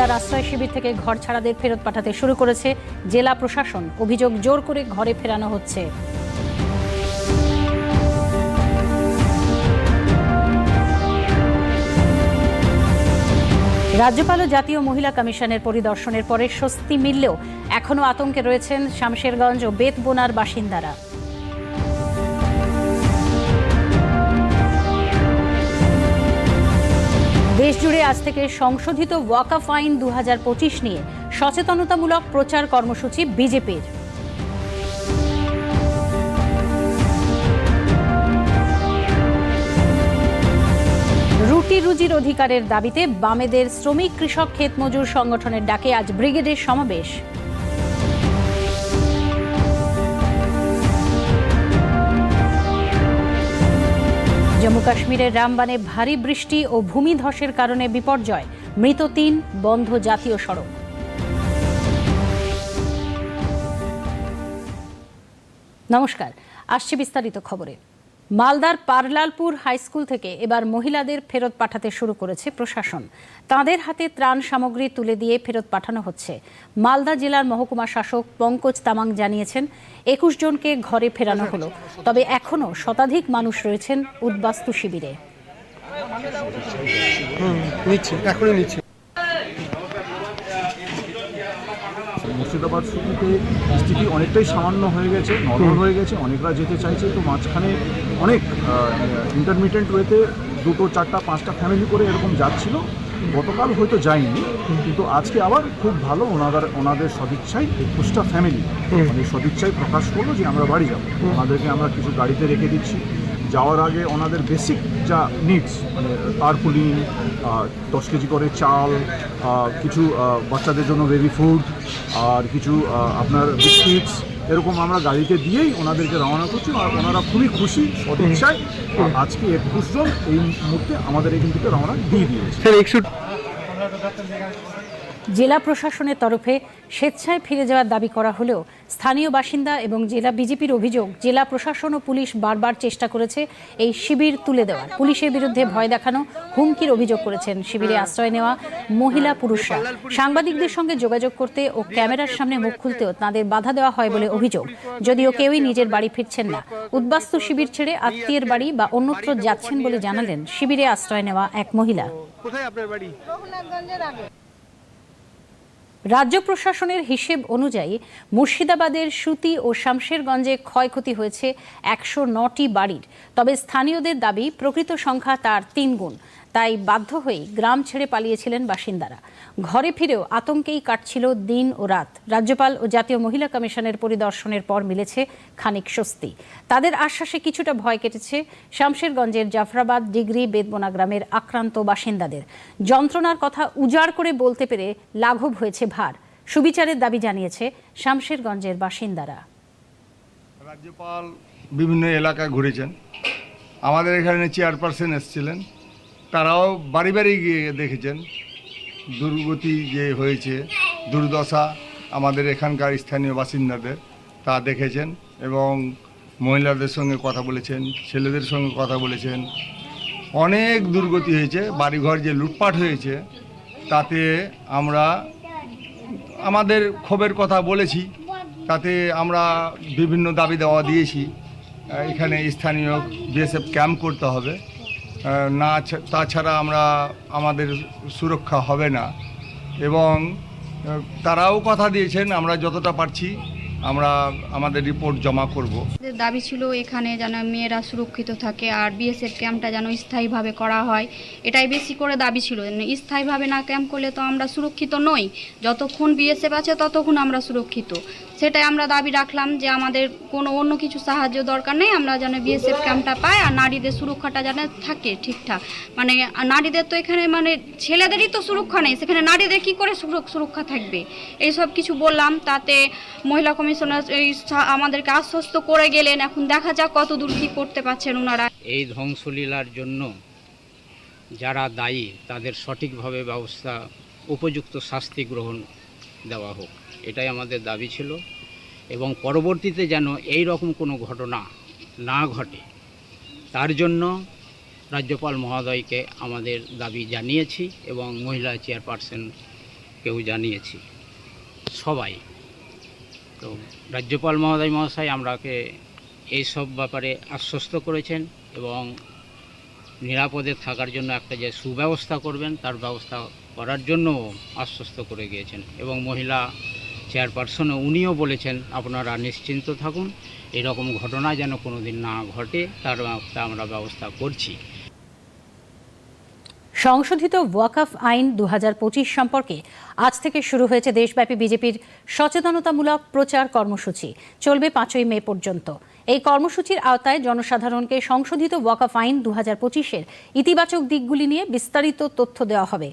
মালদার আশ্রয় শিবির থেকে ঘর ছাড়াদের ফেরত পাঠাতে শুরু করেছে জেলা প্রশাসন। অভিযোগ জোর করে ঘরে ফেরানো হচ্ছে। রাজ্যপাল ও জাতীয় মহিলা কমিশনের পরিদর্শনের পরে স্বস্তি মিললেও এখনও আতঙ্কে রয়েছেন শামশেরগঞ্জ ও বেতবোনার বাসিন্দারা। দেশজুড়ে আজ থেকে সংশোধিত ওয়াকাফ আইন দু হাজার পঁচিশ নিয়ে সচেতনতামূলক প্রচার কর্মসূচি বিজেপির। রুটি রুজির অধিকারের দাবিতে বামেদের শ্রমিক কৃষক ক্ষেত মজুর সংগঠনের ডাকে আজ ব্রিগেডের সমাবেশ। জম্মু কাশ্মীরের রামবানে ভারী বৃষ্টি ও ভূমিধসের কারণে বিপর্যয়। মৃত তিন, বন্ধ জাতীয় সড়ক। নমস্কার, আসছে বিস্তারিত খবরে। মালদার পারলালপুর হাই স্কুল থেকে এবার মহিলাদের ফেরত পাঠাতে শুরু করেছে প্রশাসন। তাঁদের হাতে ত্রাণ সামগ্রী তুলে দিয়ে ফেরত পাঠানো হচ্ছে। মালদা জেলার মহকুমা শাসক পঙ্কজ তামাং জানিয়েছেন, একুশ জনকে ঘরে ফেরানো হলো। তবে এখনও শতাধিক মানুষ রয়েছেন উদ্বাস্তু শিবিরে। নিচ্ছি, এখনই নিচ্ছি। মুর্শিদাবাদ সিটিতে স্থিতি অনেকটাই সামান্য হয়ে গেছে নর্মাল হয়ে গেছে অনেকরা যেতে চাইছে তো মাঝখানে অনেক ইন্টারমিডিয়েন্ট ওয়েতে দুটো চারটা পাঁচটা ফ্যামিলি করে এরকম যাচ্ছিল। গতকাল হয়তো যায়নি কিন্তু আজকে আবার খুব ভালো ওনাদের ওনাদের সদিচ্ছায় একুশটা ফ্যামিলি মানে সদিচ্ছায় প্রকাশ করল যে আমরা বাড়ি যাব। ওনাদেরকে আমরা কিছু গাড়িতে রেখে দিচ্ছি। যাওয়ার আগে ওনাদের বেসিক যা নিডস মানে তারপুলিন দশ কেজি করে চাল কিছু বাচ্চাদের জন্য বেবি ফুড আর কিছু আপনার বিস্কিটস এরকম আমরা গাড়িতে দিয়েই ওনাদেরকে রওনা করছি। আর ওনারা খুবই খুশি, সদিচ্ছায়। আজকে একুশ জন এই মুহূর্তে আমাদের এখান থেকে রওনা দিয়ে দিয়েছে। জেলা প্রশাসনের তরফে স্বেচ্ছায় ফিরে যাওয়ার দাবি করা হলেও স্থানীয় বাসিন্দা এবং জেলা বিজেপির অভিযোগ জেলা প্রশাসন ও পুলিশ বারবার চেষ্টা করেছে এই শিবির তুলে দেওয়ার। পুলিশের বিরুদ্ধে ভয় দেখানো হুমকির অভিযোগ করেছেন শিবিরে আশ্রয় নেওয়া মহিলা পুরুষরা। সাংবাদিকদের সঙ্গে যোগাযোগ করতে ও ক্যামেরার সামনে মুখ খুলতেও তাঁদের বাধা দেওয়া হয় বলে অভিযোগ। যদিও কেউই নিজের বাড়ি ফিরছেন না। উদ্বাস্তু শিবির ছেড়ে আত্মীয়ের বাড়ি বা অন্যত্র যাচ্ছেন বলে জানালেন শিবিরে আশ্রয় নেওয়া এক মহিলা। কোথায় আপনার বাড়ি? রাজ্য প্রশাসনের হিসেব অনুযায়ী মুর্শিদাবাদের সুতি ও শামশেরগঞ্জে ক্ষয়ক্ষতি হয়েছে একশো নটি বাড়ির। তবে স্থানীয়দের দাবি, প্রকৃত সংখ্যা তার তিন গুণ তাই বাধ্য হয়ে গ্রাম ছেড়ে পালিয়েছিলেন বাসিন্দারা। ঘরে ফিরেও আতঙ্কেই কাটছিল দিন ও রাত। রাজ্যপাল ও জাতীয় মহিলা কমিশনের পরিদর্শনের পর মিলেছে খানিক স্বস্তি। তাদের আশ্বাসে কিছুটা ভয় কেটেছে শামশেরগঞ্জের জাফরাবাদ ডিগ্রি বেদবোনা গ্রামের আক্রান্ত বাসিন্দাদের। যন্ত্রণার কথা উজাড় করে বলতে পেরে লাঘব হয়েছে ভার। সুবিচারের দাবি জানিয়েছে শামশেরগঞ্জের বাসিন্দারা। রাজ্যপাল বিভিন্ন এলাকায় ঘুরেছেন। আমাদের এখানে চেয়ারপারসন এসেছিলেন। তারাও বাড়ি বাড়ি গিয়ে দেখেছেন দুর্গতি যে হয়েছে, দুর্দশা আমাদের এখানকার স্থানীয় বাসিন্দাদের, তা দেখেছেন এবং মহিলাদের সঙ্গে কথা বলেছেন, ছেলেদের সঙ্গে কথা বলেছেন। অনেক দুর্গতি হয়েছে, বাড়িঘর যে লুটপাট হয়েছে, তাতে আমরা আমাদের ক্ষোভের কথা বলেছি, তাতে আমরা বিভিন্ন দাবি দেওয়া দিয়েছি। এখানে স্থানীয় বিএসএফ ক্যাম্প করতে হবে। না তাছাড়া আমরা আমাদের সুরক্ষা হবে না। এবং তারাও কথা দিয়েছেন আমরা যতটা পারছি। আমরা আমাদের রিপোর্ট জমা করব। দাবি ছিল এখানে যেন মেয়েরা সুরক্ষিত থাকে আর বিএসএফ ক্যাম্পটা যেন স্থায়ীভাবে করা হয়। এটাই বেশি করে দাবি ছিল। স্থায়ীভাবে না ক্যাম্প করলে তো আমরা সুরক্ষিত নই। যতক্ষণ বিএসএফ আছে ততক্ষণ আমরা সুরক্ষিত। সেটাই আমরা দাবি রাখলাম যে আমাদের কোনো অন্য কিছু সাহায্য দরকার নেই। আমরা যেন বিএসএফ ক্যাম্পটা পাই আর নারীদের সুরক্ষাটা যেন থাকে ঠিকঠাক। মানে নারীদের তো এখানে মানে ছেলেদেরই তো সুরক্ষা নেই। সেখানে নারীদের কি করে সুরক্ষা থাকবে? এই সব কিছু বললাম। তাতে মহিলা কমিশনার, এই আমাদেরকে আশ্বস্ত করে গেলেন। এখন দেখা যাক কত দূর কি করতে পারছেন ওনারা। এই ধ্বংসলীলার জন্য যারা দায়ী, তাদের সঠিকভাবে ব্যবস্থা, উপযুক্ত শাস্তি গ্রহণ দেওয়া হোক। এটাই আমাদের দাবি ছিল। এবং পরবর্তীতে যেন এই রকম কোনো ঘটনা না ঘটে, তার জন্য রাজ্যপাল মহোদয়কে আমাদের দাবি জানিয়েছি এবং মহিলা চেয়ারপারসন কেউ জানিয়েছি। সবাই তো রাজ্যপাল মহোদয় মহাশয় আমরাকে এইসব ব্যাপারে আশ্বস্ত করেছেন এবং নিরাপদে থাকার জন্য একটা যে সুব্যবস্থা করবেন, তার ব্যবস্থা করার জন্য আশ্বস্ত করে গিয়েছেন এবং মহিলা চেয়ারপারসনও উনিও বলেছেন, আপনারা নিশ্চিন্ত থাকুন, এরকম ঘটনা যেন কোনো দিন না ঘটে, তার আমরা ব্যবস্থা করছি। সংশোধিত ওয়াকাফ আইন দু হাজার পঁচিশ সম্পর্কে আজ থেকে শুরু হয়েছে দেশব্যাপী বিজেপির সচেতনতামূলক প্রচার কর্মসূচি। চলবে পাঁচই মে পর্যন্ত। এই কর্মসূচির আওতায় জনসাধারণকে সংশোধিত ওয়াকাফ আইন দু হাজার পঁচিশের ইতিবাচক দিকগুলি নিয়ে বিস্তারিত তথ্য দেওয়া হবে।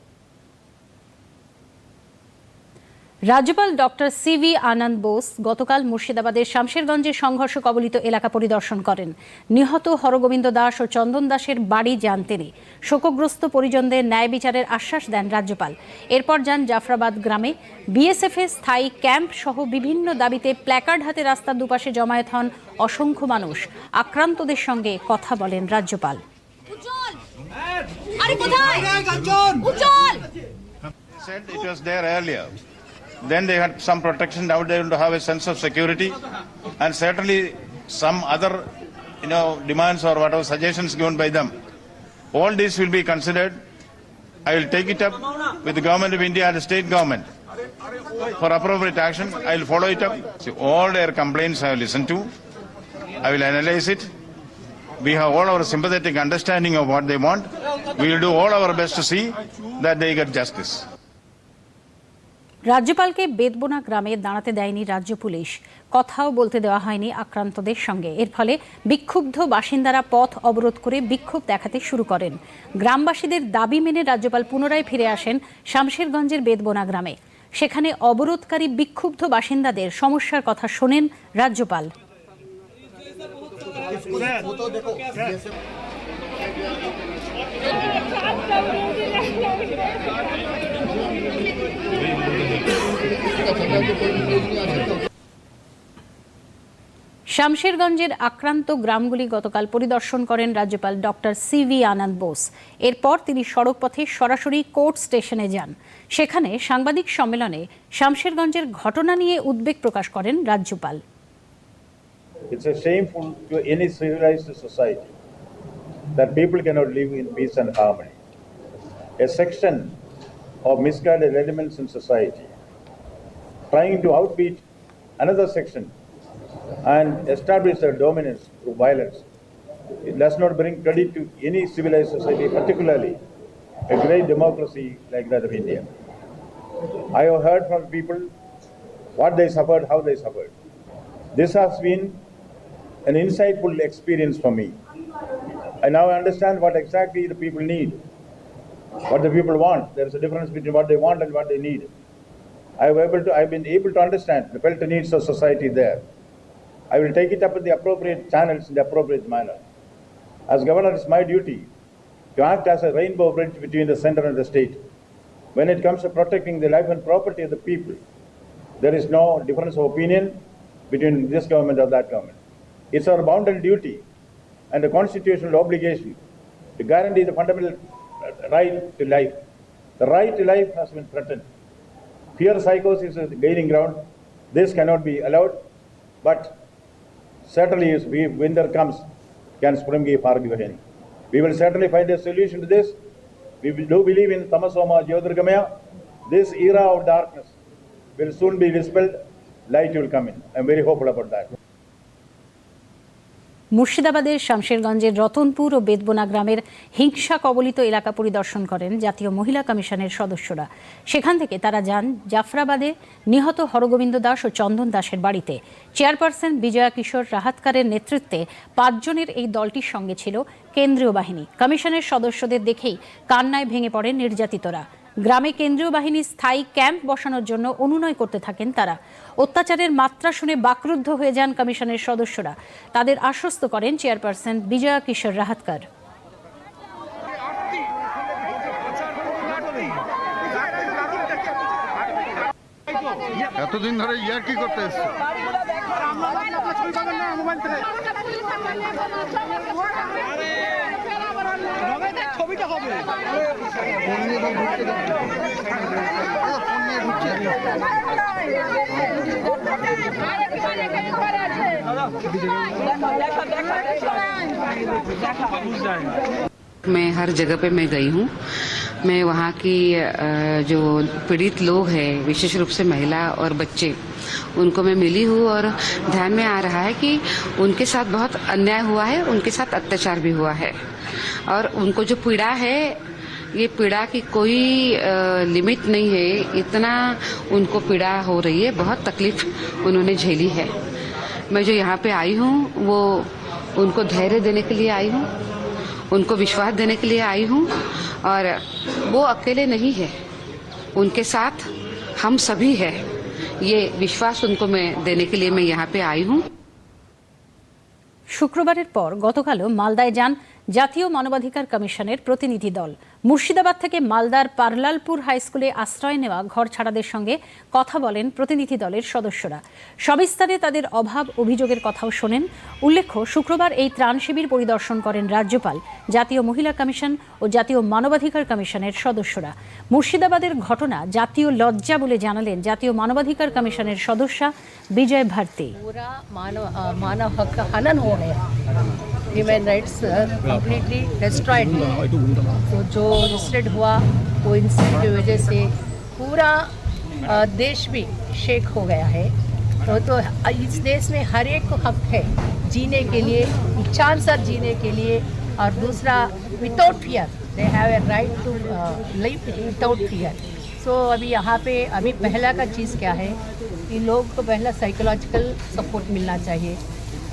রাজ্যপাল ডক্টর সিভি আনন্দ বোস গতকাল মুর্শিদাবাদের শামশেরগঞ্জের সংঘর্ষ কবলিত এলাকা পরিদর্শন করেন। নিহত হরগোবিন্দ দাস ও চন্দন দাসের বাড়ি যান তিনি। শোকগ্রস্ত পরিজনদের ন্যায় বিচারের আশ্বাস দেন রাজ্যপাল। এরপর যান জাফরাবাদ গ্রামে। বিএসএফ এর স্থায়ী ক্যাম্প সহ বিভিন্ন দাবিতে প্ল্যাকার্ড হাতে রাস্তার দুপাশে জমায়েত হন অসংখ্য মানুষ। আক্রান্তদের সঙ্গে কথা বলেন রাজ্যপাল। আরে কোথায়? উজ্জ্বল! Said it was there earlier. Then they had some protection, now they to have a sense of security. And certainly some other, you know, demands or whatever suggestions given by them. All this will be considered. I will take it up with the government of India and the state government for appropriate action. I will follow it up. See, all their complaints I will listen to. I will analyze it. We have all our sympathetic understanding of what they want. We will do all our best to see that they get justice. রাজ্যপালকে Bedbona গ্রামে দাঁড়াতে দেয়নি রাজ্য police. কথাও বলতে দেওয়া হয়নি আক্রান্তদের সঙ্গে। এর ফলে বিক্ষুব্ধ বাসিন্দারা পথ অবরোধ করে বিক্ষোভ দেখাতে শুরু করেন। গ্রামবাসীদের দাবি মেনে রাজ্যপাল পুনরায় ফিরে আসেন শামশেরগঞ্জের বেদবোনা গ্রামে। সেখানে অবরোধকারী বিক্ষুব্ধ বাসিন্দাদের সমস্যার কথা শোনেন রাজ্যপাল। শামশেরগঞ্জের আক্রান্ত গ্রামগুলি গতকাল পরিদর্শন করেন রাজ্যপাল doctor C V Ananda Bose. এরপর তিনি সড়কপথে সরাসরি কোর্ট স্টেশনে যান। সেখানে সাংবাদিক সম্মেলনে শামশেরগঞ্জের ঘটনা নিয়ে উদ্বেগ প্রকাশ করেন রাজ্যপাল। It's trying to outbeat another section and establish their dominance through violence. It does not bring credit to any civilized society, particularly a great democracy like that of India. I have heard from people what they suffered, how they suffered. This has been an insightful experience for me. I now I understand what exactly the people need, what the people want. There is a difference between what they want and what they need. I have able to, I've been able to understand the felt needs of society there. I will take it up in the appropriate channels in the appropriate manner. As governor, it's my duty to act as a rainbow bridge between the center and the state. When it comes to protecting the life and property of the people, there is no difference of opinion between this government or that government. It's our bounden duty and a constitutional obligation to guarantee the fundamental right to life. The right to life has been threatened. Fear psychosis is gaining ground. This cannot be allowed, but certainly if winter comes, can Springi Pargivahin. We will certainly find a solution to this. We do believe in Tamasoma Jyotirgamaya. This era of darkness will soon be dispelled. Light will come in. I'm very hopeful about that. মুর্শিদাবাদের শামশেরগঞ্জের রতনপুর ও বেদবোনা গ্রামের হিংসা কবলিত এলাকা পরিদর্শন করেন জাতীয় মহিলা কমিশনের সদস্যরা। সেখান থেকে তারা যান জাফরাবাদে নিহত হরগোবিন্দ দাস ও চন্দন দাসের বাড়িতে। চেয়ারপারসন বিজয়া কিশোর রাহাতকারের নেতৃত্বে পাঁচজনের এই দলটির সঙ্গে ছিল কেন্দ্রীয় বাহিনী। কমিশনের সদস্যদের দেখেই কান্নায় ভেঙে পড়ে নির্যাতিতরা। গ্রামে কেন্দ্রীয় বাহিনীর স্থায়ী ক্যাম্প বসানোর জন্য অনুনয় করতে থাকেন তারা। অত্যাচারের মাত্রা শুনে বাকরুদ্ধ হয়ে যান কমিশনের সদস্যরা। তাদের আশ্বস্ত করেন চেয়ারপারসন বিজয়া কিশোর রাহাতকার। এতদিন ধরে ইয়ার কি করতে এসছো? मैं हर जगह पे मैं गई हूँ। मैं वहाँ की जो पीड़ित लोग हैं, विशेष रूप से महिला और बच्चे, उनको मैं मिली हूँ और ध्यान में आ रहा है कि उनके साथ बहुत अन्याय हुआ है, उनके साथ अत्याचार भी हुआ है। और उनको जो पीड़ा है ये पीड़ा की कोई अ, लिमिट नहीं है इतना उनको पीड़ा हो रही है बहुत तकलीफ उन्होंने झेली है मैं जो यहाँ पे आई हूँ वो उनको धैर्य देने के लिए आई हूँ उनको विश्वास देने के लिए आई हूँ और वो अकेले नहीं है उनके साथ हम सभी हैं ये विश्वास उनको मैं देने के लिए मैं यहाँ पे आई हूँ শুক্রবারের পর গতকালও মালদায় যান জাতীয় মানবাধিকার কমিশনের প্রতিনিধি দল। মুর্শিদাবাদ থেকে মালদার পারলালপুর হাই স্কুলে আশ্রয় নেওয়া ঘর ছাড়াদের সঙ্গে কথা বলেন প্রতিনিধি দলের সদস্যরা। সবিস্তারে তাদের অভাব, অভিযোগের কথাও শোনেন। উল্লেখ্য, শুক্রবার এই ত্রাণ শিবির পরিদর্শন করেন রাজ্যপাল, জাতীয় মহিলা কমিশন ও জাতীয় মানবাধিকার কমিশনের সদস্যরা। মুর্শিদাবাদের ঘটনা জাতীয় লজ্জা বলে জানালেন জাতীয় মানবাধিকার কমিশনের সদস্যা Vijay Bharati. Human rights completely destroyed तो जो इंसिडेंट हुआ, वो इंसिडेंट की वजह से पूरा देश भी शेक हो गया है। तो तो इस देश में हर एक को हक है जीने के लिए इच्छानुसार जीने के लिए। और दूसरा without fear they have a right to live without fear so अभी यहाँ पे, अभी पहला का चीज़ क्या है? कि लोग को पहला साइकोलॉजिकल सपोर्ट मिलना चाहिए।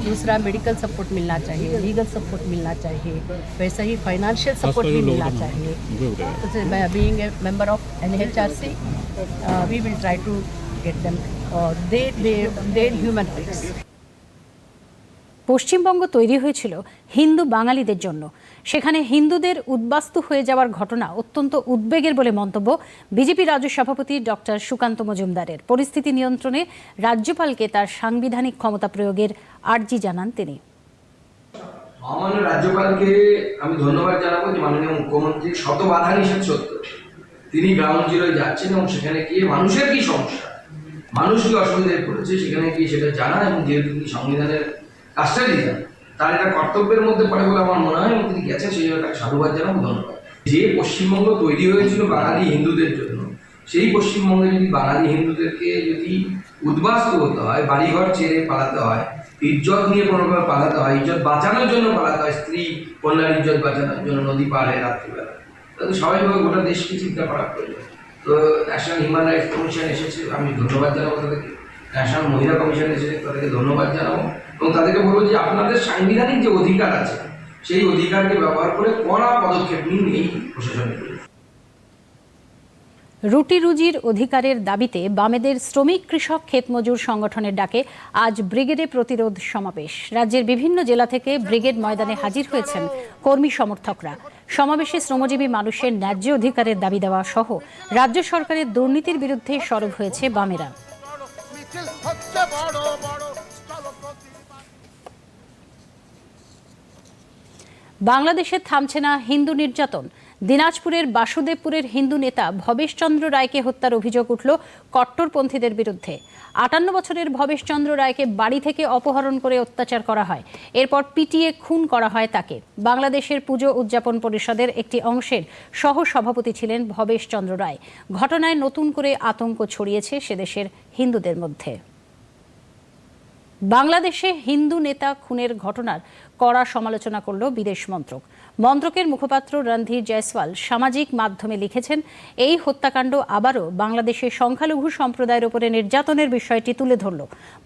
दूसरा मेडिकल सपोर्ट मिलना चाहिए लीगल सपोर्ट मिलना चाहिए वैसा ही फाइनेंशियल सपोर्ट भी मिलना चाहिए। Being a member of N H R C we will try to get them और they there human rights Paschimbanga তৈরি হয়েছিল হিন্দু বাঙালিদের জন্য। সেখানে হিন্দুদের উদ্বাস্তু হয়ে যাওয়ার ঘটনা অত্যন্ত উদ্বেগের বলে মন্তব্য বিজেপি রাজ্য সভাপতি ডক্টর সুকান্ত মজুমদারের। পরিস্থিতি নিয়ন্ত্রণে রাজ্যপালকে তার সাংবিধানিক ক্ষমতা প্রয়োগের আর্জি জানান তিনি। মহামান্য রাজ্যপালকে আমি ধন্যবাদ জানাব যে মাননীয় মুখ্যমন্ত্রী শত বাধা নিষেধ সত্ত্বেও তিনি গ্রাউন্ড জিরোয় যাচ্ছেন এবং সেখানে গিয়ে মানুষের কি সমস্যা? মানুষ কি অসুবিধায় পড়েছে সেখানে গিয়ে সেটা জানা এবং যেহেতু সংবিধানের দিতেন তার এটা কর্তব্যের মধ্যে পড়ে বলে আমার মনে হয় তিনি গেছেন, সেই জন্য তাকে সাধুবাদ জানাব, ধন্যবাদ। যে পশ্চিমবঙ্গ তৈরি হয়েছিল বাঙালি হিন্দুদের জন্য, সেই পশ্চিমবঙ্গে যদি বাঙালি হিন্দুদেরকে যদি উদ্বাস্ত হতে হয়, বাড়িঘর ছেড়ে পালাতে হয়, ইজ্জত নিয়ে কোনোভাবে পালাতে হয়, ইজ্জত বাঁচানোর জন্য পালাতে হয়, স্ত্রী কন্যার ইজ্জত বাঁচানোর জন্য নদী পাড়ে রাত্রিবেলা, তাহলে স্বাভাবিকভাবে গোটা দেশকে চিন্তা করা প্রয়োজন। তো ন্যাশনাল হিউম্যান রাইটস কমিশন এসেছে, আমি ধন্যবাদ জানাব তাদেরকে। ন্যাশনাল মহিলা কমিশন এসেছে, তাদেরকে ধন্যবাদ জানাব। এবং তাদেরকে বলব যে আপনাদের সাংবিধানিক যে অধিকার আছে সেই অধিকারকে ব্যবহার করে কড়া পদক্ষেপ নিন এই প্রশাসনের রুটি রুজির অধিকারের দাবিতে বামেদের শ্রমিক কৃষক ক্ষেতমজুর সংগঠনের ডাকে আজ ব্রিগেডে প্রতিরোধ সমাবেশ। রাজ্যের বিভিন্ন জেলা থেকে ব্রিগেড ময়দানে হাজির হয়েছেন কর্মী সমর্থকরা। সমাবেশে শ্রমজীবী মানুষের ন্যায্য অধিকারের দাবি দেওয়া সহ রাজ্য সরকারের দুর্নীতির বিরুদ্ধে সরব হয়েছে বামেরা। বাংলাদেশে থামছে না হিন্দু নির্যাতন। দিনাজপুরের বাসুদেবপুরের হিন্দু নেতা ভবেশচন্দ্র রায়কে হত্যার অভিযোগ উঠল কট্টরপন্থীদের বিরুদ্ধে। আটান্ন বছরের ভবেশচন্দ্র রায়কে বাড়ি থেকে অপহরণ করে অত্যাচার করা হয়। এরপর পিটিয়ে খুন করা হয় তাকে। বাংলাদেশের পুজো উদযাপন পরিষদের একটি অংশের সহ সভাপতি ছিলেন ভবেশচন্দ্র রায়। ঘটনায় নতুন করে আতঙ্ক ছড়িয়েছে সেদেশের হিন্দুদের মধ্যে। বাংলাদেশে হিন্দু নেতা খুনের ঘটনার কড়া সমালোচনা করল বিদেশ মন্ত্রক। মন্ত্রকের মুখপাত্র রণধীর জয়সওয়াল সামাজিক মাধ্যমে লিখেছেন, এই হত্যাকাণ্ড আবারও বাংলাদেশের সংখ্যালঘু সম্প্রদায়ের উপরে নির্যাতনের বিষয়টি তুলে ধরল।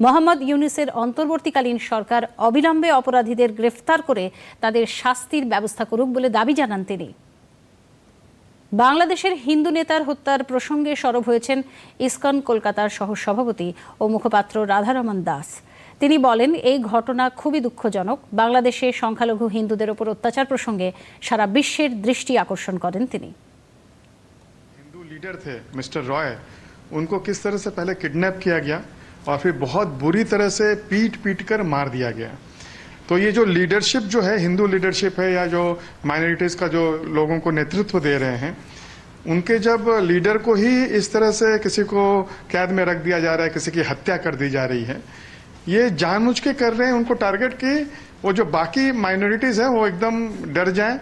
মোহাম্মদ ইউনুসের অন্তর্বর্তীকালীন সরকার অবিলম্বে অপরাধীদের গ্রেফতার করে তাদের শাস্তির ব্যবস্থা করুক বলে দাবি জানান তিনি। বাংলাদেশের হিন্দু নেতার হত্যার প্রসঙ্গে সরব হয়েছেন ইসকন কলকাতার সহ সভাপতি ও মুখপাত্র রাধারমন দাস। তিনি বলেন এই ঘটনা খুবই দুঃখজনক বাংলাদেশে সংখ্যালঘু হিন্দুদের ওপর অত্যাচার প্রসঙ্গে সারা বিশ্বের দৃষ্টি আকর্ষণ করেন তিনি हिंदू लीडर थे मिस्टर रॉय उनको किस तरह से पहले किडनैप किया गया और फिर बहुत बुरी तरह से पीट पीट कर मार दिया गया तो ये जो लीडरशिप जो है हिंदू लीडरशिप है या जो माइनॉरिटीज़ का जो लोगों को नेतृत्व दे रहे हैं उनके जब लीडर को ही इस तरह से किसी को कैद में रख दिया जा रहा है किसी की हत्या कर दी जा रही है ये जानबूझ के कर रहे हैं उनको टारगेट की वो जो बाकी माइनॉरिटीज़ हैं, वो एकदम डर जाएँ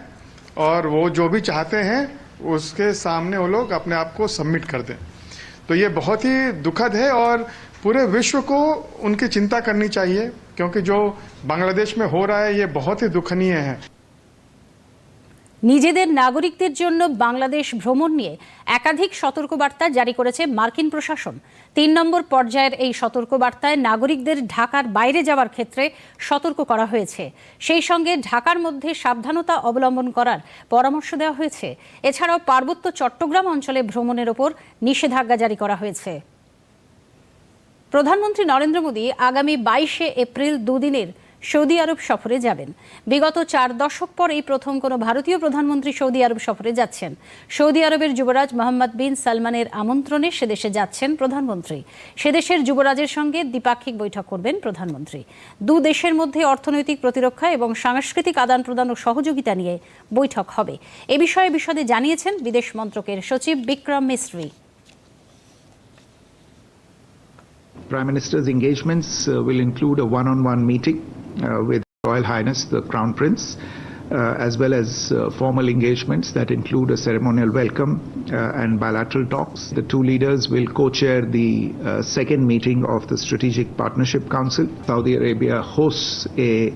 और वो जो भी चाहते हैं, उसके सामने वो लोग अपने आप को सबमिट कर दें। तो ये बहुत ही दुखद है और पूरे विश्व को उनकी चिंता करनी चाहिए, क्योंकि जो बांग्लादेश में हो रहा है, ये बहुत ही दुखनीय है। নিজেদের নাগরিকদের জন্য বাংলাদেশ ভ্রমণ নিয়ে একাধিক সতর্কবার্তা জারি করেছে মার্কিন প্রশাসন। তিন নম্বর পর্যায়ের এই সতর্কবার্তায় নাগরিকদের ঢাকার বাইরে যাওয়ার ক্ষেত্রে সতর্ক করা হয়েছে। সেই সঙ্গে ঢাকার মধ্যে সাবধানতা অবলম্বন করার পরামর্শ দেওয়া হয়েছে। এছাড়াও পার্বত্য চট্টগ্রাম অঞ্চলে ভ্রমণের ওপর নিষেধাজ্ঞা জারি করা হয়েছে। প্রধানমন্ত্রী নরেন্দ্র মোদী আগামী বাইশে এপ্রিল দুদিনের সৌদি আরব সফরে যাবেন। বিগত চার দশক পর এই প্রথম কোনো ভারতীয় প্রধানমন্ত্রী সৌদি আরব সফরে যাচ্ছেন। সৌদি আরবের যুবরাজ মোহাম্মদ বিন সালমানের আমন্ত্রণে সেদেশে যাচ্ছেন প্রধানমন্ত্রী। সেদেশের যুবরাজের সঙ্গে দ্বিপাক্ষিক বৈঠক করবেন প্রধানমন্ত্রী। দু দেশের মধ্যে অর্থনৈতিক প্রতিরক্ষা এবং সাংস্কৃতিক আদান প্রদান ও সহযোগিতা নিয়ে বৈঠক হবে। এ বিষয়ে বিশদে জানিয়েছেন বিদেশ মন্ত্রকের সচিব বিক্রম মিস্ত্রি। Prime Minister's engagements uh, will include a one-on-one meeting uh, with Royal Highness the Crown Prince, uh, as well as uh, formal engagements that include a ceremonial welcome uh, and bilateral talks. The two leaders will co-chair the uh, second meeting of the Strategic Partnership Council. Saudi Arabia hosts a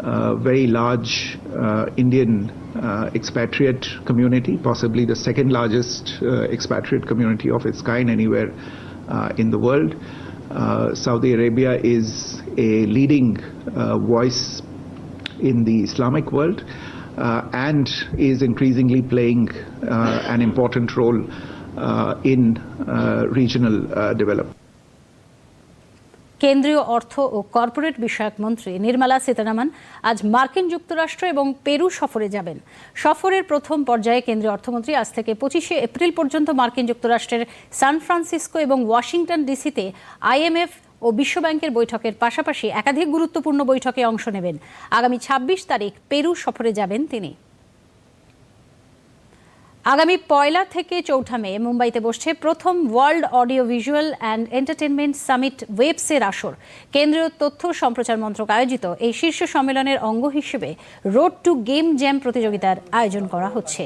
uh, very large uh, Indian uh, expatriate community, possibly the second largest uh, expatriate community of its kind anywhere uh, in the world. Uh, Saudi Arabia is a leading uh, voice in the Islamic world uh, and is increasingly playing uh, an important role uh, in regional development. কেন্দ্রীয় অর্থ ও corporate বিষয়ক মন্ত্রী নির্মলা সীতারামন আজ মার্কিন যুক্তরাষ্ট্র এবং Peru সফরে যাবেন। সফরের প্রথম পর্যায়ে কেন্দ্রীয় অর্থমন্ত্রী আজ থেকে পঁচিশে এপ্রিল পর্যন্ত মার্কিন যুক্তরাষ্ট্রের সান ফ্রান্সিসকো এবং ওয়াশিংটন ডিসিতে আইএমএফ ও বিশ্বব্যাংকের বৈঠকের পাশাপাশি একাধিক গুরুত্বপূর্ণ বৈঠকে অংশ নেবেন। আগামী ছাব্বিশ তারিখ পেরু সফরে যাবেন তিনি। আগামী পয়লা থেকে চৌঠা মে মুম্বাইতে বসছে প্রথম world audio visual and entertainment summit ওয়েবসের আসর। কেন্দ্রীয় তথ্য সম্প্রচার মন্ত্রক আয়োজিত এই শীর্ষ সম্মেলনের অঙ্গ হিসেবে রোড টু গেম জ্যাম প্রতিযোগিতার আয়োজন করা হচ্ছে।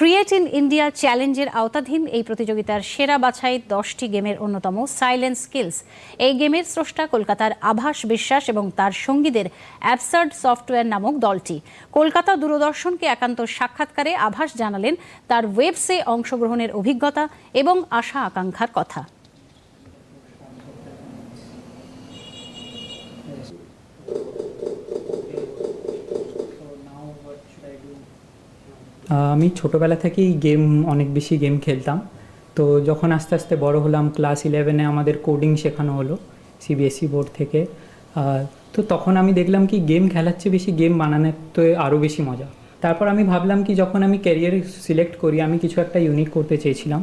ক্রিয়েট ইন ইন্ডিয়া চ্যালেঞ্জের আওতাধীন এই প্রতিযোগিতার সেরা বাছাই দশটি গেমের অন্যতম সাইলেন্স স্কিলস। এই গেমের স্রষ্টা কলকাতার আভাস বিশ্বাস এবং তার সঙ্গীদের অ্যাবসার্ড সফটওয়্যার নামক দলটি। কলকাতা দূরদর্শনকে একান্ত সাক্ষাৎকারে আভাস জানালেন তার ওয়েবসে অংশগ্রহণের অভিজ্ঞতা এবং আশা আকাঙ্ক্ষার কথা। আমি ছোটোবেলা থেকেই গেম অনেক বেশি গেম খেলতাম। তো যখন আস্তে আস্তে বড় হলাম ক্লাস ইলেভেনে আমাদের কোডিং শেখানো হলো সিবিএসই বোর্ড থেকে। তো তখন আমি দেখলাম কি গেম খেলার চেয়ে বেশি গেম বানানোর তো আরও বেশি মজা। তারপর আমি ভাবলাম কি, যখন আমি ক্যারিয়ার সিলেক্ট করি, আমি কিছু একটা ইউনিক করতে চেয়েছিলাম।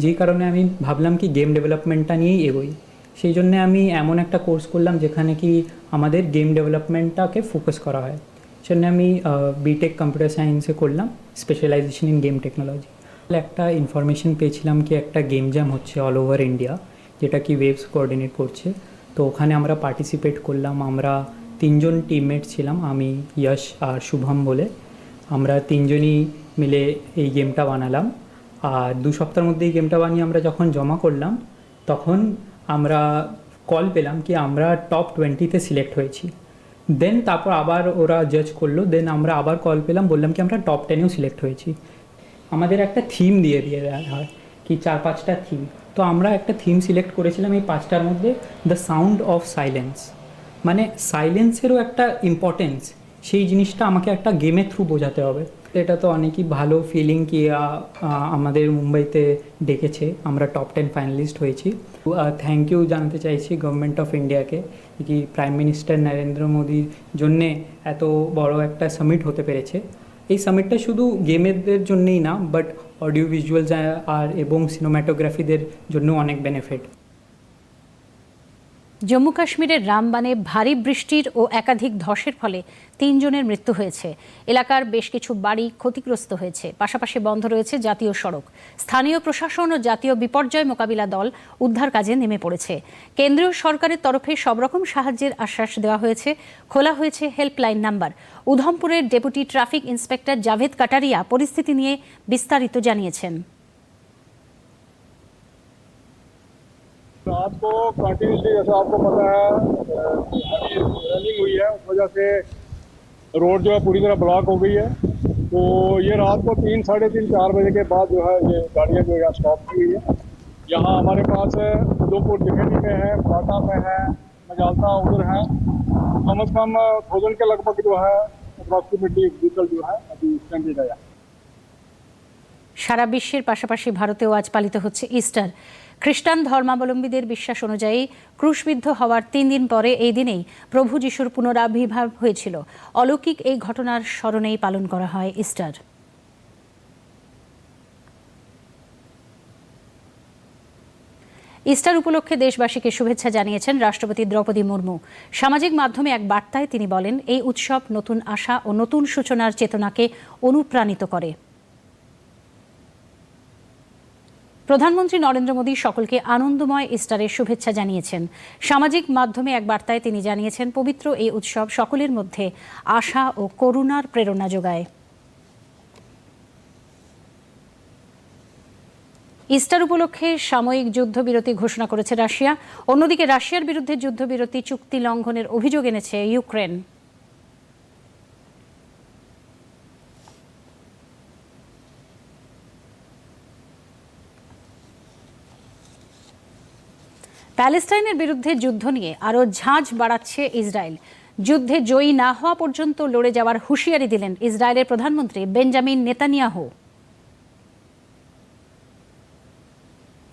যেই কারণে আমি ভাবলাম কি গেম ডেভেলপমেন্টটা নিয়েই এগোই। সেই জন্যে আমি এমন একটা কোর্স করলাম, যেখানে কি আমাদের গেম ডেভেলপমেন্টটাকে ফোকাস করা হয়। সেজন্য আমি বিটেক কম্পিউটার সায়েন্সে করলাম স্পেশালাইজেশন ইন গেম টেকনোলজি একটা ইনফরমেশন পেয়েছিলাম কি, একটা গেম জ্যাম হচ্ছে অল ওভার ইন্ডিয়া যেটা কি ওয়েবস কোঅর্ডিনেট করছে। তো ওখানে আমরা পার্টিসিপেট করলাম, আমরা তিনজন টিমমেট ছিলাম, আমি যশ আর শুভম বলে। আমরা তিনজনই মিলে এই গেমটা বানালাম। আর দু সপ্তাহের মধ্যে এই গেমটা বানিয়ে আমরা যখন জমা করলাম, তখন আমরা কল পেলাম কি, আমরা টপ টোয়েন্টিতে সিলেক্ট হয়েছি। দেন তারপর আবার ওরা জাজ করল দেন আমরা আবার কল পেলাম, বললাম কি আমরা টপ টেনেও সিলেক্ট হয়েছি। আমাদের একটা থিম দিয়ে দিয়ে দেওয়া হয় কি চার পাঁচটা থিম তো আমরা একটা থিম সিলেক্ট করেছিলাম এই পাঁচটার মধ্যে দ্য সাউন্ড অফ সাইলেন্স মানে সাইলেন্সেরও একটা ইম্পর্টেন্স সেই জিনিসটা আমাকে একটা গেমের থ্রু বোঝাতে হবে। এটা তো অনেকই ভালো ফিলিং কি আমাদের মুম্বাইতে ডেকেছে, আমরা টপ টেন ফাইনালিস্ট হয়েছি। থ্যাংক ইউ জানাতে চাইছি গভর্নমেন্ট অফ ইন্ডিয়াকে কি প্রাইম মিনিস্টার নরেন্দ্র মোদীর জন্যে এত বড় একটা সামিট হতে পেরেছে? এই সামিটটা শুধু গেমেরদের জন্যেই না বাট অডিও ভিজুয়ালস আর এবং সিনেমাটোগ্রাফিদের জন্য অনেক বেনিফিট জম্মু কাশ্মীরের রামবানে ভারী বৃষ্টির ও একাধিক ধসের ফলে তিনজনের মৃত্যু হয়েছে। এলাকার বেশ কিছু বাড়ি ক্ষতিগ্রস্ত হয়েছে। পাশাপাশি বন্ধ রয়েছে জাতীয় সড়ক। স্থানীয় প্রশাসন ও জাতীয় বিপর্যয় মোকাবিলা দল উদ্ধার কাজে নেমে পড়েছে। কেন্দ্রীয় সরকারের তরফে সব রকম সাহায্যের আশ্বাস দেওয়া হয়েছে। খোলা হয়েছে helpline number. উধমপুরের deputy traffic inspector Javed Kataria পরিস্থিতি নিয়ে বিস্তারিত জানিয়েছেন। रात को कंटिन्यूसली जैसा आपको पता है रनिंग हुई है उस वजह से रोड जो है पूरी तरह ब्लॉक हो गई है तो ये रात को तीन साढ़े तीन चार बजे के बाद जो है ये गाड़ियाँ जो है स्टॉप की हुई है यहाँ हमारे पास उधमपुर दिखेनी में है बाटा में है मजालता उधर है कम अज़ कम थाउजेंड के लगभग जो है अप्रॉक्सीमेटली व्हीकल जो है अभी स्टैंडेड है সারা বিশ্বের পাশাপাশি ভারতেও আজ পালিত হচ্ছে ইস্টার খ্রিস্টান ধর্মাবলম্বীদের বিশ্বাস অনুযায়ী ক্রুশবিদ্ধ হওয়ার তিন দিন পরে এই দিনেই প্রভু যিশুর পুনরাবির্ভাব হয়েছিল। অলৌকিক এই ঘটনার স্মরণেই পালন করা হয় ইস্টার। ইস্টার উপলক্ষে দেশবাসীকে শুভেচ্ছা জানিয়েছেন রাষ্ট্রপতি দ্রৌপদী মুর্মু। সামাজিক মাধ্যমে এক বার্তায় তিনি বলেন, এই উৎসব নতুন আশা ও নতুন সূচনার চেতনাকে অনুপ্রাণিত করে। প্রধানমন্ত্রী নরেন্দ্র মোদী সকলকে আনন্দময় ইস্টারের শুভেচ্ছা জানিয়েছেন। সামাজিক মাধ্যমে এক বার্তায় তিনি জানিয়েছেন, পবিত্র এই উৎসব সকলের মধ্যে আশা ও করুণার প্রেরণা যোগায়। ইস্টার উপলক্ষে সাময়িক যুদ্ধবিরতি ঘোষণা করেছে রাশিয়া। অন্যদিকে রাশিয়ার বিরুদ্ধে যুদ্ধবিরতি চুক্তি লঙ্ঘনের অভিযোগ এনেছে ইউক্রেন। প্যালেস্টাইনের বিরুদ্ধে যুদ্ধ নিয়ে আরও ঝাঁঝ বাড়াচ্ছে ইসরায়েল। যুদ্ধে জয়ী না হওয়া পর্যন্ত লড়ে যাওয়ার হুঁশিয়ারি দিলেন ইসরায়েলের প্রধানমন্ত্রী বেঞ্জামিন নেতানিয়াহু।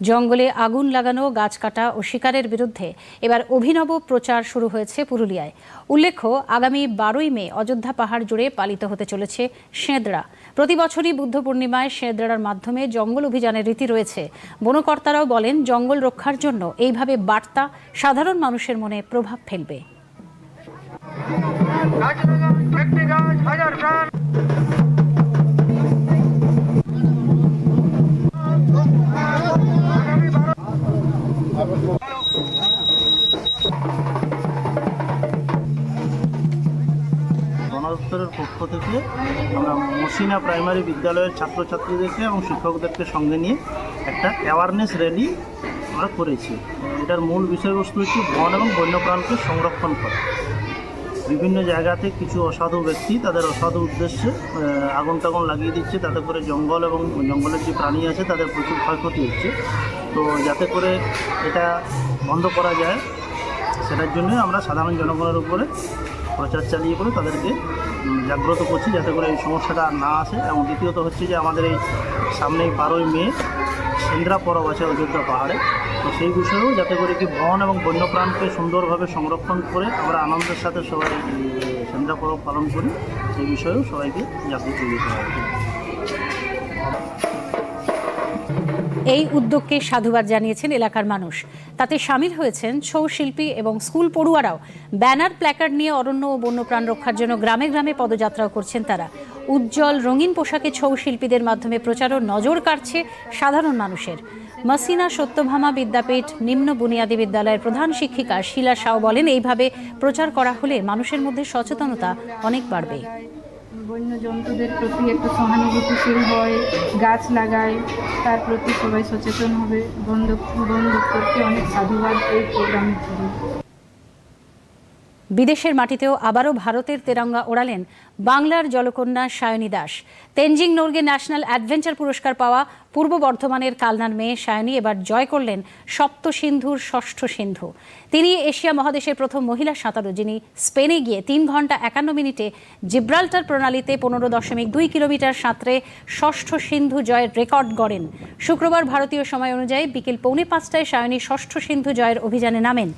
জঙ্গলে আগুন লাগানো, গাছ কাটা ও শিকারের বিরুদ্ধে এবার অভিনব প্রচার শুরু হয়েছে পুরুলিয়ায়। উল্লেখ্য, আগামী বারোই মে অযোধ্যা পাহাড় জুড়ে পালিত হতে চলেছে সেঁদড়া প্রতি বছরই বুদ্ধ পূর্ণিমায় সেঁদড়ার মাধ্যমে জঙ্গল অভিযানের রীতি রয়েছে। বনকর্তারাও বলেন, জঙ্গল রক্ষার জন্য এইভাবে বার্তা সাধারণ মানুষের মনে প্রভাব ফেলবে। বন পক্ষ থেকে আমরা মসিনা প্রাইমারি বিদ্যালয়ের ছাত্রছাত্রীদেরকে এবং শিক্ষকদেরকে সঙ্গে নিয়ে একটা অ্যাওয়ারনেস র্যালি আমরা করেছি। এটার মূল বিষয়বস্তু হচ্ছে বন এবং বন্যপ্রাণকে সংরক্ষণ করা। বিভিন্ন জায়গাতে কিছু অসাধু ব্যক্তি তাদের অসাধু উদ্দেশ্যে আগুন টাগুন লাগিয়ে দিচ্ছে, তাতে করে জঙ্গল এবং জঙ্গলের যে প্রাণী আছে তাদের প্রচুর ক্ষয়ক্ষতি হচ্ছে। তো যাতে করে এটা বন্ধ করা যায়, সেটার জন্য আমরা সাধারণ জনগণের উপরে প্রচার চালিয়ে করে তাদেরকে জাগ্রত করছি যাতে করে এই সমস্যাটা না আসে। এবং দ্বিতীয়ত হচ্ছে যে আমাদের এই সামনেই বারোই মে, সেন্দ্রা পরব আছে অযোধ্যা পাহাড়ে। তো সেই বিষয়েও যাতে করে কি বন এবং বন্যপ্রাণকে সুন্দরভাবে সংরক্ষণ করে আমরা আনন্দের সাথে সবাই সেন্দ্রা পরব পালন করি, সেই বিষয়েও সবাইকে জাগ্রত দিতে হবে। এই উদ্যোগকে সাধুবাদ জানিয়েছেন এলাকার মানুষ। তাতে সামিল হয়েছেন ছৌ শিল্পী এবং স্কুল পড়ুয়ারাও। ব্যানার, প্ল্যাকার্ড নিয়ে অরণ্য ও বন্যপ্রাণ রক্ষার জন্য গ্রামে গ্রামে পদযাত্রাও করছেন তারা। উজ্জ্বল রঙিন পোশাকে ছৌ শিল্পীদের মাধ্যমে প্রচার ও নজর কাড়ছে সাধারণ মানুষের। মাসিনা সত্যভামা বিদ্যাপীঠ নিম্ন বুনিয়াদী বিদ্যালয়ের প্রধান শিক্ষিকা শিলা শাও বলেন, এইভাবে প্রচার করা হলে মানুষের মধ্যে সচেতনতা অনেক বাড়বে। বন্য জন্তুদের প্রতি একটু সহানুভূতিশীল হয়, গাছ লাগায়, তার প্রতি সবাই সচেতন হবে। বন্ধ বন্ধ করতে অনেক সাধুবাদ এই প্রোগ্রামের জন্য। বিদেশের মাটিতেও আবারও ভারতের তেরঙ্গা ওড়ালেন বাংলার জলকন্যা সায়নী দাস। তেনজিং নোরগে ন্যাশনাল অ্যাডভেঞ্চার পুরস্কার পাওয়া পূর্ব বর্ধমানের কালনার মেয়ে সায়নী এবার জয় করলেন সপ্ত সিন্ধুর ষষ্ঠ সিন্ধু। তিনি এশিয়া মহাদেশের প্রথম মহিলা সাঁতারু, যিনি স্পেনে গিয়ে তিন ঘণ্টা একান্ন মিনিটে জিব্রাল্টার প্রণালীতে পনেরো দশমিক দুই কিলোমিটার সাঁতরে ষষ্ঠ সিন্ধু জয়ের রেকর্ড গড়েন। শুক্রবার ভারতীয় সময় অনুযায়ী বিকেল পৌনে পাঁচটায় সায়নী ষষ্ঠ সিন্ধু জয়ের অভিযানে নামেন।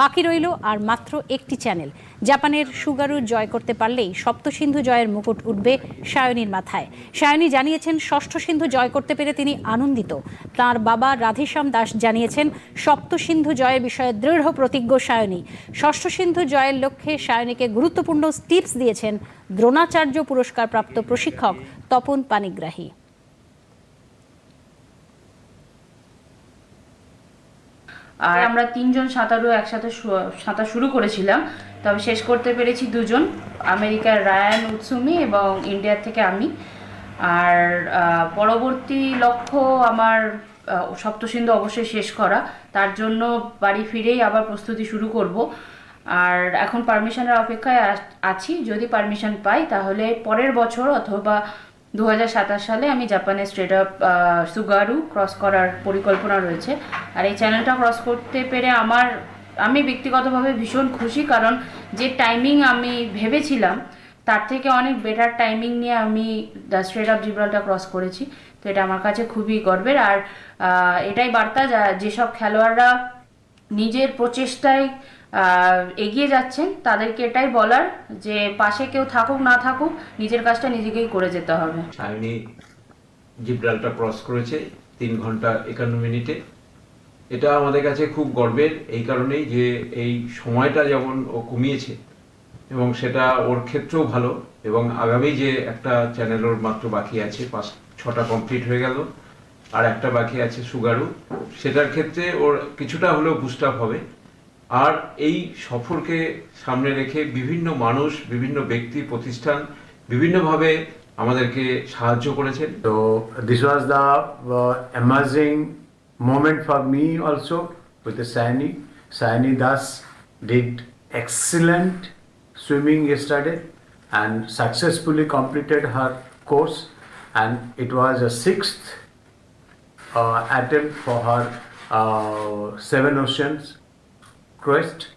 বাকি রইল আর মাত্র একটি চ্যানেল। জাপানের সুগারু জয় করতে পারলেই সপ্তসিন্ধু জয়ের মুকুট উঠবে সায়নীর মাথায়। সায়নী জানিয়েছেন ষষ্ঠ সিন্ধু জয় করতে পেরে তিনি আনন্দিত। তার বাবা রাধেশ্যাম দাস জানিয়েছেন, সপ্তসিন্ধু জয়ের বিষয়ে দৃঢ় প্রতিজ্ঞ সায়নী। ষষ্ঠ সিন্ধু জয়ের লক্ষ্যে সায়নীকে গুরুত্বপূর্ণ টিপস দিয়েছেন দ্রোণাচার্য পুরস্কারপ্রাপ্ত প্রশিক্ষক তপন পানিগ্রাহী। আর আমরা তিনজন সাঁতারু একসাথে সাঁতার শুরু করেছিলাম। তবে শেষ করতে পেরেছি দুজন, আমেরিকার রায়ান উৎসুমি এবং ইন্ডিয়ার থেকে আমি। আর পরবর্তী লক্ষ্য আমার সপ্তসিন্ধু অবশ্যই শেষ করা। তার জন্য বাড়ি ফিরেই আবার প্রস্তুতি শুরু করব। আর এখন পারমিশনের অপেক্ষায় আছি। যদি পারমিশন পাই, তাহলে পরের বছর অথবা দু হাজার সাতাশ সালে আমি জাপানে স্ট্রেট আপ সুগারু ক্রস করার পরিকল্পনা রয়েছে। আর এই চ্যানেলটা ক্রস করতে পেরে আমার, আমি ব্যক্তিগতভাবে ভীষণ খুশি কারণ যে টাইমিং আমি ভেবেছিলাম, তার থেকে অনেক বেটার টাইমিং নিয়ে আমি the strait of Gibraltar cross করেছি। তো এটা আমার কাছে খুবই গর্বের। আর এটাই বার্তা যা- যেসব খেলোয়াড়রা নিজের প্রচেষ্টায় এগিয়ে যাচ্ছেন, তাদেরকে এটাই বলার যে পাশে কেউ থাকুক, না থাকুক, নিজের কাজটা নিজেকেই করে যেতে হবে। সায়নী জিব্রালটা ক্রস করেছে তিন ঘণ্টা একান্ন মিনিটে। এটা আমাদের কাছে খুব গর্বের, এই কারণেই যে এই সময়টা যেমন ও কমিয়েছে এবং সেটা ওর ক্ষেত্রেও ভালো এবং আগামী যে একটা চ্যানেল ওর মাত্র বাকি আছে, পাঁচ, ছটা কমপ্লিট হয়ে গেল, আর একটা বাকি আছে সুগারু সেটার ক্ষেত্রে ওর কিছুটা হলেও বুস্ট আপ হবে। আর এই সফরকে সামনে রেখে বিভিন্ন মানুষ, বিভিন্ন ব্যক্তি, প্রতিষ্ঠান বিভিন্নভাবে আমাদেরকে সাহায্য করেছেন। তো this was the amazing moment for me also with the Sayani Sayani Das did excellent swimming steady and successfully completed her course and it was a six attempt for her seven oceans quest.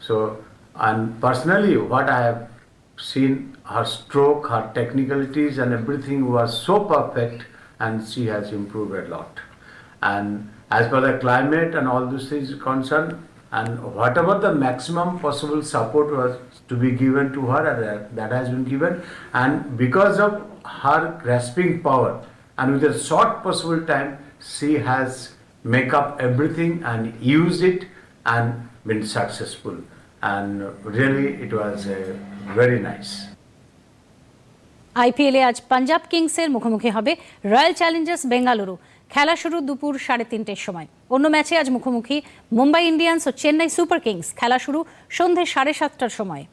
So, and personally, what I have seen, her stroke, her technicalities, and everything was so perfect, and she has improved a lot. And as per the climate and all these things concerned, and whatever the maximum possible support was to be given to her, that, has been given. And because of her grasping power, and with a short possible time, she has make up everything and used it and been successful. And really, it was uh, very nice. আইপিএলে আজ পাঞ্জাব কিংসের মুখোমুখি হবে royal Challengers Bengaluru. খেলা শুরু দুপুর সাড়ে তিনটের সময়। অন্য ম্যাচে আজ মুখোমুখি মুম্বাই ইন্ডিয়ান্স ও চেন্নাই সুপার কিংস। খেলা শুরু সন্ধে সাড়ে সাতটার সময়।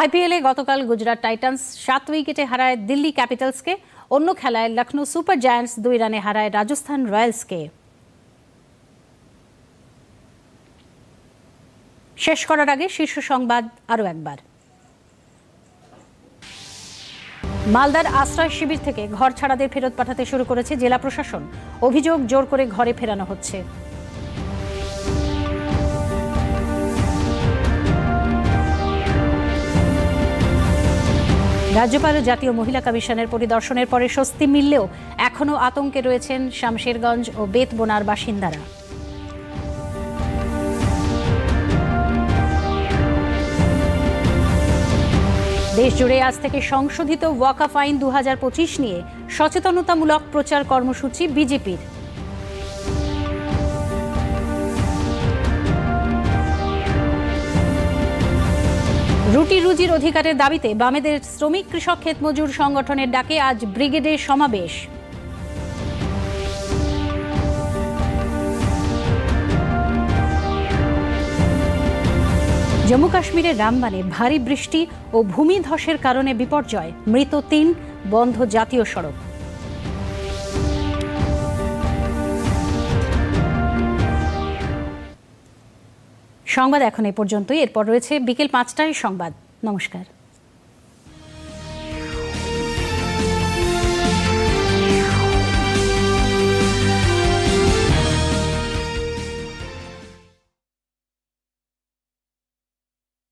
আইপিএলে গতকাল গুজরাট টাইটান্স সাত উইকেটে হারায় দিল্লি ক্যাপিটালসকে। অন্য খেলায় লখনৌ সুপার জায়ান্টস দুই রানে হারায় রাজস্থান রয়্যালসকে। শেষ করার আগে শীর্ষ সংবাদ আরও একবার। মালদার আশ্রয় শিবির থেকে ঘর ছাড়াদের ফেরত পাঠাতে শুরু করেছে জেলা প্রশাসন। অভিযোগ জোর করে ঘরে ফেরানো হচ্ছে। রাজ্যপাল জাতীয় মহিলা কমিশনের পরিদর্শনের পরে স্বস্তি মিললেও এখনও আতঙ্কে রয়েছেন শামশেরগঞ্জ ও বেতবোনার বাসিন্দারা। দেশ জুড়ে আজ থেকে সংশোধিত ওয়াকাফ আইন দু হাজার পঁচিশ নিয়ে সচেতনতামূলক প্রচার কর্মসূচি বিজেপির। রুটি রুজির অধিকারের দাবিতে বামেদের শ্রমিক কৃষক ক্ষেতমজুর সংগঠনের ডাকে আজ ব্রিগেডের সমাবেশ। জম্মু কাশ্মীরের রামবানে ভারী বৃষ্টি ও ভূমিধসের কারণে বিপর্যয়, মৃত তিন, বন্ধ জাতীয় সড়ক। সংবাদ এখন এ পর্যন্তই। এরপর রয়েছে বিকেল পাঁচটায় সংবাদ। নমস্কার।